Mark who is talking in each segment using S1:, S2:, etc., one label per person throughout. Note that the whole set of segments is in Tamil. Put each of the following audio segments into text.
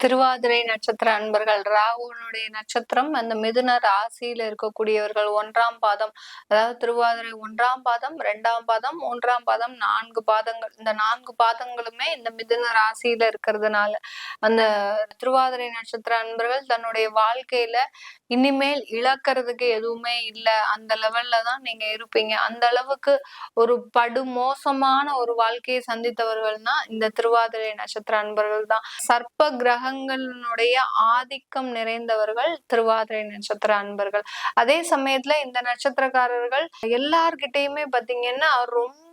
S1: திருவாதிரை நட்சத்திர அன்பர்கள் ராகுனுடைய நட்சத்திரம் அந்த மிதுன ராசியில இருக்கக்கூடியவர்கள் ஒன்றாம் பாதம் அதாவது திருவாதிரை ஒன்றாம் பாதம் ரெண்டாம் பாதம் மூன்றாம் பாதம் நான்கு பாதங்கள் இந்த நான்கு பாதங்களுமே இந்த மிதுன ராசியில இருக்கிறதுனால அந்த திருவாதிரை நட்சத்திர அன்பர்கள் தன்னுடைய வாழ்க்கையில இனிமேல் இழக்கிறதுக்கு எதுவுமே இல்லை. அந்த லெவல்ல தான் நீங்க இருப்பீங்க. அந்த அளவுக்கு ஒரு படு மோசமான ஒரு வாழ்க்கையை சந்தித்தவர்கள்னா இந்த திருவாதிரை நட்சத்திர அன்பர்கள் தான். சர்ப்ப கிரக கிரகங்களினுடைய ஆதிக்கம் நிறைந்தவர்கள் திருவாதிரை நட்சத்திர அன்பர்கள். அதே சமயத்துல இந்த நட்சத்திரக்காரர்கள் எல்லார்கிட்டயுமே பாத்தீங்கன்னா ரொம்ப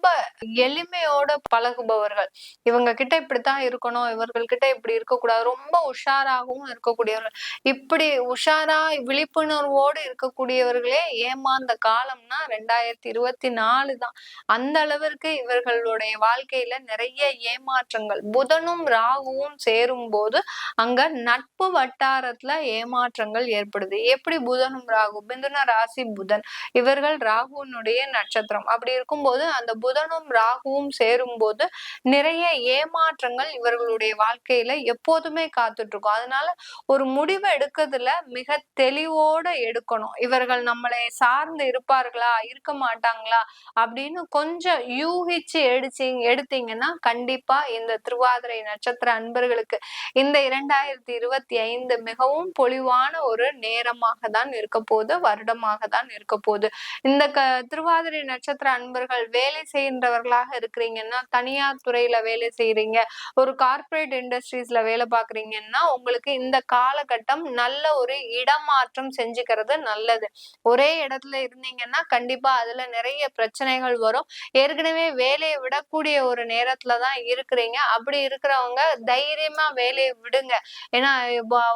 S1: எளிமையோட பழகுபவர்கள். இவங்க கிட்ட இப்படித்தான் இருக்கணும் இவர்கள் கிட்ட இப்படி இருக்கக்கூடாது. ரொம்ப உஷாராகவும் இருக்கக்கூடியவர்கள். இப்படி உஷாரா விழிப்புணர்வோடு இருக்கக்கூடியவர்களே ஏமாந்த காலம்னா ரெண்டாயிரத்தி இருபத்தி நாலு தான். அந்த அளவிற்கு இவர்களுடைய வாழ்க்கையில நிறைய ஏமாற்றங்கள். புதனும் ராகுவும் சேரும் போது அங்க நட்பு வட்டாரத்துல ஏமாற்றங்கள் ஏற்படுது. எப்படி புதனும் ராகு? பிந்துன ராசி புதன். இவர்கள் ராகுனுடைய நட்சத்திரம். அப்படி இருக்கும்போது அந்த புதனும் ராகுவும் சேரும் போது நிறைய ஏமாற்றங்கள் இவர்களுடைய வாழ்க்கையில எப்போதுமே காத்துட்டு இருக்கும் அதனால ஒரு முடிவு எடுக்கிறதுல மிக தெளிவோட எடுக்கணும். இவர்கள் நம்மளை சார்ந்து இருப்பார்களா? இருக்க மாட்டாங்களா? அப்படின்னு கொஞ்சம் யூகிச்சு எடுச்சிங்க எடுத்தீங்கன்னா கண்டிப்பா இந்த திருவாதிரை நட்சத்திர அன்பர்களுக்கு இந்த இரண்டாயிரத்தி இருபத்தி ஐந்து மிகவும் பொலிவான ஒரு நேரமாக தான் இருக்க போது வருடமாக தான் இருக்க போது. இந்த க திருவாதிரை நட்சத்திர அன்பர்கள் வேலை செய்ய செய்கின்றவர்களாக இருக்கிறீங்கன்னா தனியார் துறையில வேலை செய்யறீங்க ஒரு கார்பரேட் இண்டஸ்ட்ரீஸ்ல வேலை பாக்குறீங்கன்னா உங்களுக்கு இந்த காலகட்டம் நல்ல ஒரு இடமாற்றம் செஞ்சுக்கிறது நல்லது. ஒரே இடத்துல இருந்தீங்கன்னா கண்டிப்பா அதுல நிறைய பிரச்சனைகள் வரும். ஏற்கனவே வேலையை விடக்கூடிய ஒரு நேரத்துல தான் இருக்கிறீங்க. அப்படி இருக்கிறவங்க தைரியமா வேலையை விடுங்க. ஏன்னா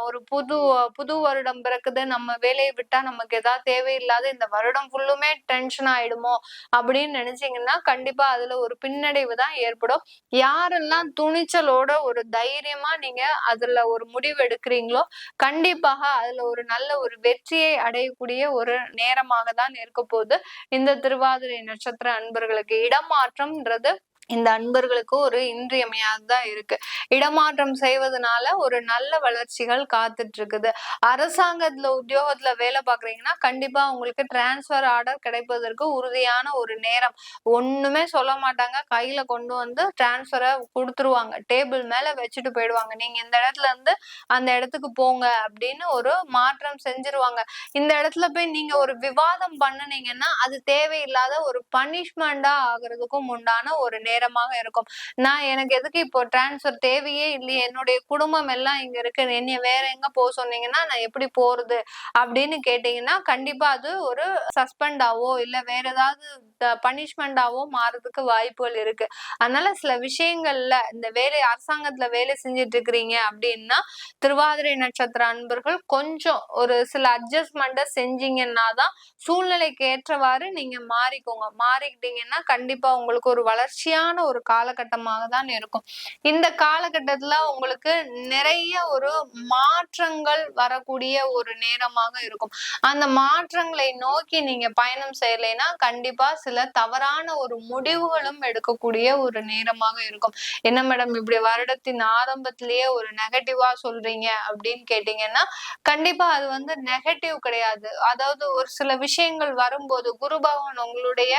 S1: ஒரு புது புது வருடம் பிறக்குது. நம்ம வேலையை விட்டா நமக்கு ஏதாவது தேவையில்லாத இந்த வருடம் ஃபுல்லுமே டென்ஷன் ஆயிடுமோ அப்படின்னு நினைச்சீங்கன்னா கண்டிப்பா அதுல ஒரு பின்னடைவு தான் ஏற்படும். யாரெல்லாம் துணிச்சலோட ஒரு தைரியமா நீங்க அதுல ஒரு முடிவு எடுக்கிறீங்களோ கண்டிப்பாக அதுல ஒரு நல்ல ஒரு வெற்றியை அடையக்கூடிய ஒரு நேரமாக தான் இருக்க போது இந்த திருவாதிரை நட்சத்திர அன்பர்களுக்கு இடமாற்றம்ன்றது இந்த அன்பர்களுக்கு ஒரு இன்றியமையாததா இருக்கு. இடமாற்றம் செய்வதனால ஒரு நல்ல வளர்ச்சிகள் காத்துட்டு இருக்குது அரசாங்கத்துல உத்தியோகத்துல வேலை பாக்குறீங்கன்னா கண்டிப்பா உங்களுக்கு டிரான்ஸ்பர் ஆர்டர் கிடைப்பதற்கு உறுதியான ஒரு நேரம். ஒண்ணுமே சொல்ல மாட்டாங்க. கையில கொண்டு வந்து டிரான்ஸ்பரை கொடுத்துருவாங்க. டேபிள் மேல வச்சுட்டு போயிடுவாங்க. நீங்க இந்த இடத்துல இருந்து அந்த இடத்துக்கு போங்க அப்படின்னு ஒரு மாற்றம் செஞ்சிருவாங்க. இந்த இடத்துல போய் நீங்க ஒரு விவாதம் பண்ணுனீங்கன்னா அது தேவையில்லாத ஒரு பனிஷ்மெண்டா ஆகுறதுக்கும் உண்டான ஒரு நேரம். நேரமாக இருக்கும். நான் எனக்கு எதுக்கு இப்போ டிரான்ஸ்ஃபர் தேவையே இல்லையே? என்னுடைய குடும்பம் எல்லாம் இங்க இருக்கு. என்னைய வேற எங்க போக சொன்னீங்கன்னா நான் எப்படி போறது அப்படின்னு கேட்டீங்கன்னா கண்டிப்பா அது ஒரு சஸ்பெண்ட் ஆவோ இல்ல வேற ஏதாவது பனிஷ்மெண்டாவும் மாறதுக்கு வாய்ப்புகள் இருக்கு. அதனால சில விஷயங்கள்ல இந்த வேலை அரசாங்கத்துல வேலை செஞ்சுட்டு இருக்கிறீங்க அப்படின்னா திருவாதிரை நட்சத்திர அன்பர்கள் கொஞ்சம் ஒரு சில அட்ஜஸ்ட்மெண்ட்டை செஞ்சீங்கன்னா தான் சூழ்நிலைக்கு ஏற்றவாறு நீங்க மாறிக்கோங்க. மாறிக்கிட்டீங்கன்னா கண்டிப்பா உங்களுக்கு ஒரு வளர்ச்சியான ஒரு காலகட்டமாக தான் இருக்கும். இந்த காலகட்டத்துல உங்களுக்கு நிறைய ஒரு மாற்றங்கள் வரக்கூடிய ஒரு நேரமாக இருக்கும். அந்த மாற்றங்களை நோக்கி நீங்க பயணம் செய்யலைன்னா கண்டிப்பா சில தவறான ஒரு முடிவுகளும் எடுக்கக்கூடிய ஒரு நேரமாக இருக்கும். என்ன மேடம் இப்படி வருடத்தின் ஆரம்பத்திலேயே ஒரு நெகட்டிவா சொல்றீங்க அப்படின்னு கேட்டீங்கன்னா கண்டிப்பா அது வந்து நெகட்டிவ் கிடையாது. அதாவது ஒரு சில விஷயங்கள் வரும்போது குரு பகவான் உங்களுடைய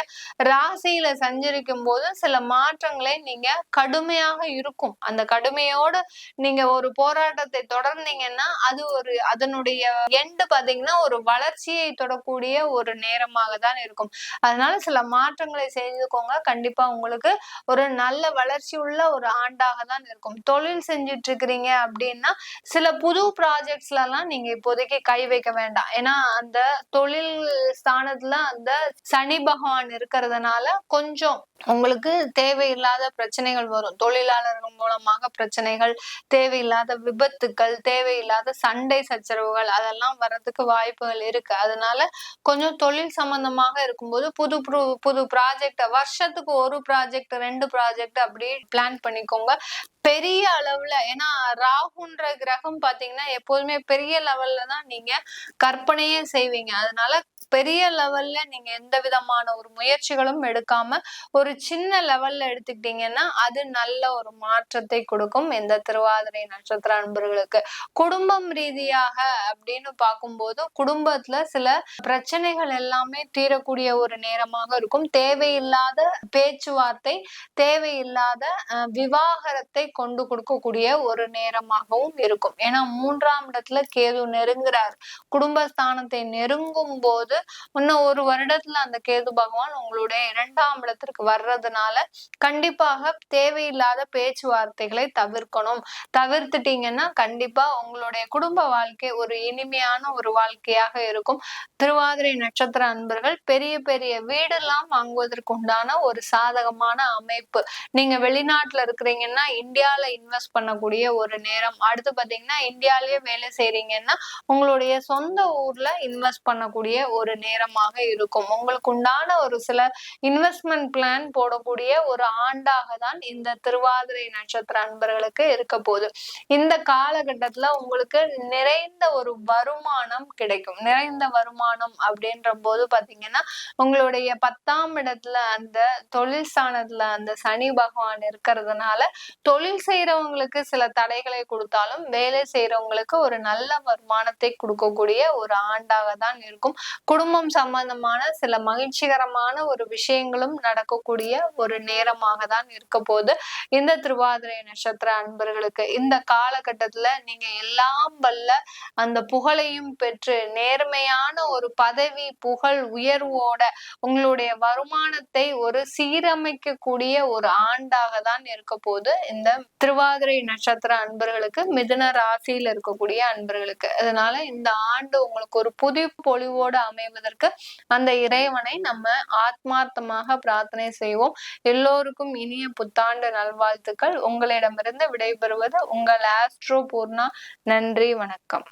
S1: ராசியில சஞ்சரிக்கும் போது சில மாற்றங்களே நீங்க கடுமையாக இருக்கும். அந்த கடுமையோடு நீங்க ஒரு போராட்டத்தை தொடர்ந்தீங்கன்னா அது ஒரு அதனுடைய எண்டு பாத்தீங்கன்னா ஒரு வளர்ச்சியை தொடக்கூடிய ஒரு நேரமாக தான் இருக்கும். அதனால சில மாற்றங்களை செய்துக்கோங்க. கண்டிப்பா உங்களுக்கு ஒரு நல்ல வளர்ச்சி உள்ள ஒரு ஆண்டாக தான் இருக்கும். தொழில் செஞ்சுட்டு இருக்கிறீங்க அப்படின்னா சில புது ப்ராஜெக்ட்ஸ்ல எல்லாம் நீங்க இப்போதைக்கு கை வைக்க வேண்டாம். ஏன்னா அந்த தொழில் ஸ்தானத்துல அந்த சனி பகவான் இருக்கிறதுனால கொஞ்சம் உங்களுக்கு தேவையில்லாத பிரச்சனைகள் வரும். தொழிலாளர்கள் மூலமாக பிரச்சனைகள் தேவையில்லாத விபத்துக்கள் தேவையில்லாத சண்டை சச்சரவுகள் அதெல்லாம் வர்றதுக்கு வாய்ப்புகள் இருக்கு. அதனால கொஞ்சம் தொழில் சம்பந்தமாக இருக்கும்போது புது புது புது ப்ராஜெக்ட் வருஷத்துக்கு ஒரு ப்ராஜெக்ட் ரெண்டு ப்ராஜெக்ட் அப்படி பிளான் பண்ணிக்கோங்க. பெரிய அளவுல ஏன்னா ராகுன்ற கிரகம் பாத்தீங்கன்னா எப்போதுமே பெரிய லெவல்ல தான் நீங்க கற்பனையே செய்வீங்க. அதனால பெரிய லெவல்ல நீங்க எந்த விதமான ஒரு முயற்சிகளும் எடுக்காம ஒரு சின்ன லெவல்ல எடுத்துக்கிட்டீங்கன்னா அது நல்ல ஒரு மாற்றத்தை கொடுக்கும். இந்த திருவாதிரை நட்சத்திர அன்பர்களுக்கு குடும்பம் ரீதியாக அப்படின்னு பார்க்கும்போது குடும்பத்துல சில பிரச்சனைகள் எல்லாமே தீரக்கூடிய ஒரு நேரமாக இருக்கும். தேவையில்லாத பேச்சுவார்த்தை தேவையில்லாத விவாகரத்தை கொண்டு கொடுக்கக்கூடிய ஒரு நேரமாகவும் இருக்கும். ஏன்னா மூன்றாம் இடத்துல கேது நெருங்குறார். குடும்பஸ்தானத்தை நெருங்கும் போது இன்னும் ஒரு வருடத்துல அந்த கேது பகவான் உங்களுடைய இரண்டாம் இடத்திற்கு வர்றதுனால கண்டிப்பாக தேவையில்லாத பேச்சுவார்த்தைகளை தவிர்க்கணும். தவிர்த்துட்டீங்கன்னா கண்டிப்பா உங்களுடைய குடும்ப வாழ்க்கை ஒரு இனிமையான ஒரு வாழ்க்கையாக இருக்கும். திருவாதிரை நட்சத்திர அன்பர்கள் பெரிய பெரிய வீடெல்லாம் வாங்குவதற்கு உண்டான ஒரு சாதகமான அமைப்பு. நீங்க வெளிநாட்டுல இருக்கிறீங்கன்னா இந்தியால இன்வெஸ்ட் பண்ணக்கூடிய ஒரு நேரம். அடுத்து பாத்தீங்கன்னா இந்தியாலயே வேலை செய்யறீங்கன்னா உங்களுடைய சொந்த ஊர்ல இன்வெஸ்ட் பண்ணக்கூடிய ஒரு நேரமாக இருக்கும். உங்களுக்கு உண்டான ஒரு சில இன்வெஸ்ட்மெண்ட் பிளான் போடக்கூடிய ஒரு ஆண்டாக தான் இந்த திருவாதிரை நட்சத்திர அன்பர்களுக்கு இருக்க போகுது. இந்த காலகட்டத்துல உங்களுக்கு நிறைந்த ஒரு வருமானம் கிடைக்கும். நிறைந்த வருமானம் அப்படின்ற போது பாத்தீங்கன்னா உங்களுடைய பத்தாம் இடத்துல அந்த தொழில் ஸ்தானத்துல அந்த சனி பகவான் இருக்கிறதுனால தொழில் செய்யறவங்களுக்கு சில தடைகளை கொடுத்தாலும் வேலை செய்யறவங்களுக்கு ஒரு நல்ல வருமானத்தை கொடுக்கக்கூடிய ஒரு ஆண்டாக தான் இருக்கும். குடும்பம் சம்பந்தமான சில மகிழ்ச்சிகரமான ஒரு விஷயங்களும் நடக்கக்கூடிய ஒரு நேரமாக தான் இருக்க போது இந்த திருவாதிரை நட்சத்திர அன்பர்களுக்கு இந்த காலகட்டத்துல நீங்க எல்லாம் வல்ல அந்த புகழையும் பெற்று நேர்மையான ஒரு பதவி புகழ் உயர்வோட உங்களுடைய வருமானத்தை ஒரு சீரமைக்கக்கூடிய ஒரு ஆண்டாக தான் இருக்க போது இந்த திருவாதிரை நட்சத்திர அன்பர்களுக்கு மிதுன ராசியில் இருக்கக்கூடிய அன்பர்களுக்கு. அதனால இந்த ஆண்டு உங்களுக்கு ஒரு புது பொலிவோடு அமைவதற்கு அந்த இறைவனை நம்ம ஆத்மார்த்தமாக பிரார்த்தனை செய்வோம். எல்லோருக்கும் இனிய புத்தாண்டு நல்வாழ்த்துக்கள். உங்களிடமிருந்து விடைபெறுவது உங்கள் ஆஸ்ட்ரோ பூர்ணா. நன்றி வணக்கம்.